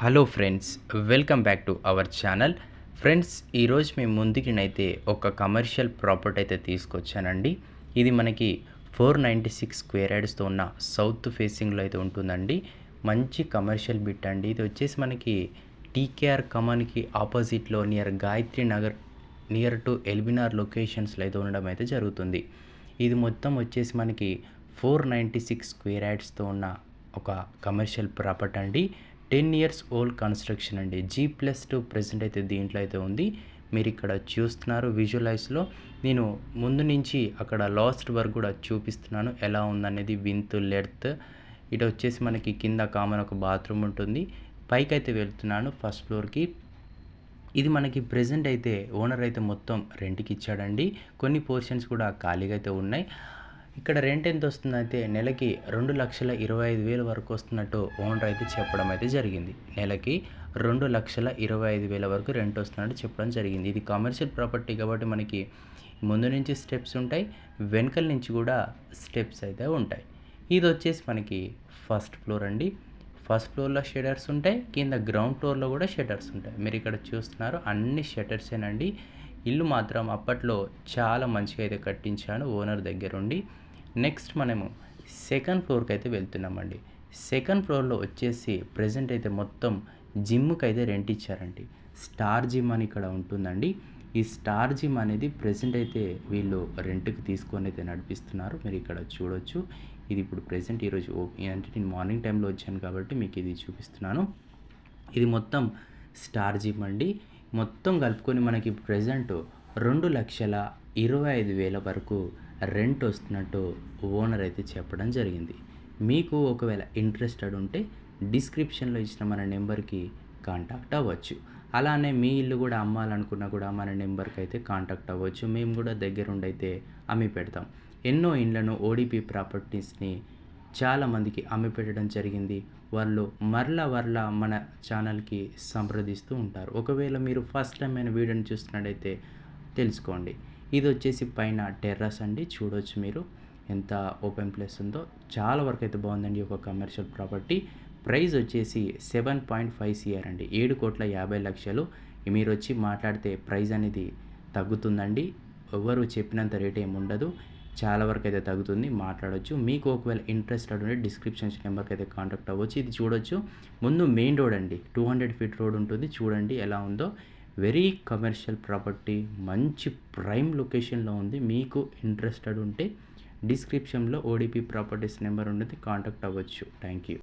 Hello friends welcome back to our channel friends ఈరోజు మేము ముందుకినైతే ఒక కమర్షియల్ ప్రాపర్టీ అయితే తీసుకొచ్చానండి. ఇది మనకి ఫోర్ నైంటీ సిక్స్ స్క్వేర్ యార్డ్స్తో ఉన్న సౌత్ ఫేసింగ్లో అయితే ఉంటుందండి. మంచి కమర్షియల్ బిట్ అండి. ఇది వచ్చేసి మనకి టీకేఆర్ కమాన్కి ఆపోజిట్లో near Gayatri Nagar near to ఎల్బినార్ లొకేషన్స్లో అయితే ఉండడం అయితే జరుగుతుంది. ఇది మొత్తం వచ్చేసి మనకి ఫోర్ నైంటీ సిక్స్ స్క్వేర్ యార్డ్స్తో ఉన్న ఒక కమర్షియల్ ప్రాపర్టీ అండి. టెన్ ఇయర్స్ ఓల్డ్ కన్స్ట్రక్షన్ అండి. జీ ప్లస్ టూ ప్రజెంట్ అయితే దీంట్లో అయితే ఉంది. మీరు ఇక్కడ చూస్తున్నారు విజువలైజ్లో. నేను ముందు నుంచి అక్కడ లాస్ట్ వరకు కూడా చూపిస్తున్నాను ఎలా ఉందనేది వింత్ లెర్త్. ఇటు వచ్చేసి మనకి కింద కామన్ ఒక బాత్రూమ్ ఉంటుంది. పైకి అయితే వెళ్తున్నాను ఫస్ట్ ఫ్లోర్కి. ఇది మనకి ప్రజెంట్ అయితే ఓనర్ అయితే మొత్తం రెంట్కి ఇచ్చాడండి. కొన్ని పోర్షన్స్ కూడా ఖాళీగా అయితే ఉన్నాయి. ఇక్కడ రెంట్ ఎంత వస్తుందంటే నెలకి రెండు లక్షల ఇరవై ఐదు వేల వరకు వస్తున్నట్టు ఓనర్ అయితే చెప్పడం అయితే జరిగింది. నెలకి రెండు లక్షల ఇరవై ఐదు వేల వరకు రెంట్ వస్తున్నట్టు చెప్పడం జరిగింది. ఇది కమర్షియల్ ప్రాపర్టీ కాబట్టి మనకి ముందు నుంచి స్టెప్స్ ఉంటాయి వెనకల నుంచి కూడా స్టెప్స్ అయితే ఉంటాయి. ఇది వచ్చేసి మనకి ఫస్ట్ ఫ్లోర్ అండి. ఫస్ట్ ఫ్లోర్లో షెటర్స్ ఉంటాయి కింద గ్రౌండ్ ఫ్లోర్లో కూడా షెటర్స్ ఉంటాయి. మీరు ఇక్కడ చూస్తున్నారు అన్ని షెటర్సేనండి. ఇల్లు మాత్రం అప్పట్లో చాలా మంచిగా అయితే కట్టించాను ఓనర్ దగ్గరుండి. నెక్స్ట్ మనము సెకండ్ ఫ్లోర్కి అయితే వెళ్తున్నామండి. సెకండ్ ఫ్లోర్లో వచ్చేసి ప్రజెంట్ అయితే మొత్తం జిమ్కి అయితే రెంట్ ఇచ్చారండి. స్టార్ జిమ్ అని ఇక్కడ ఉంటుందండి. ఈ స్టార్ జిమ్ అనేది ప్రెసెంట్ అయితే వీళ్ళు రెంట్కి తీసుకొని అయితే నడిపిస్తున్నారు. మీరు ఇక్కడ చూడొచ్చు. ఇది ఇప్పుడు ప్రెసెంట్ ఈరోజు అంటే నేను మార్నింగ్ టైంలో వచ్చాను కాబట్టి మీకు ఇది చూపిస్తున్నాను. ఇది మొత్తం స్టార్ జిమ్ అండి. మొత్తం కలుపుకొని మనకి ప్రజెంట్ రెండు లక్షల ఇరవై ఐదు వేల వరకు రెంట్ వస్తున్నట్టు ఓనర్ అయితే చెప్పడం జరిగింది. మీకు ఒకవేళ ఇంట్రెస్టెడ్ ఉంటే డిస్క్రిప్షన్లో ఇచ్చిన మన నెంబర్కి కాంటాక్ట్ అవ్వచ్చు. అలానే మీ ఇల్లు కూడా అమ్మాలనుకున్నా కూడా మన నెంబర్కి అయితే కాంటాక్ట్ అవ్వచ్చు. మేము కూడా దగ్గరుండి అయితే అమ్మి పెడతాం. ఎన్నో ఇండ్లను ఓడిపి ప్రాపర్టీస్ని చాలామందికి అమ్మి పెట్టడం జరిగింది. వాళ్ళు మరలా మరలా మన ఛానల్కి సంప్రదిస్తూ ఉంటారు. ఒకవేళ మీరు ఫస్ట్ టైం అయిన వీడియోని చూస్తున్నట్టయితే తెలుసుకోండి. ఇది వచ్చేసి పైన టెర్రస్ అండి. చూడొచ్చు మీరు ఎంత ఓపెన్ ప్లేస్ ఉందో. చాలా వరకు అయితే బాగుందండి ఒక కమర్షియల్ ప్రాపర్టీ. ప్రైస్ వచ్చేసి సెవెన్ పాయింట్ ఫైవ్ సిఆర్ అండి. ఏడు కోట్ల యాభై లక్షలు. మీరు వచ్చి మాట్లాడితే ప్రైస్ అనేది తగ్గుతుందండి. ఎవరు చెప్పినంత రేట్ ఏమి ఉండదు. చాలా వరకు అయితే తగ్గుతుంది. మాట్లాడవచ్చు మీకు ఒకవేళ ఇంట్రెస్టెడ్ ఉంటే డిస్క్రిప్షన్ నెంబర్కి అయితే కాంటాక్ట్ అవ్వచ్చు. ఇది చూడొచ్చు. ముందు మెయిన్ రోడ్ అండి. టూ హండ్రెడ్ ఫీట్ రోడ్ ఉంటుంది. చూడండి ఎలా ఉందో. వెరీ కమర్షియల్ ప్రాపర్టీ మంచి ప్రైమ్ లొకేషన్లో ఉంది. మీకు ఇంట్రెస్టెడ్ ఉంటే డిస్క్రిప్షన్లో ఓడిపి ప్రాపర్టీస్ నెంబర్ ఉంటుంది కాంటాక్ట్ అవ్వచ్చు. Thank you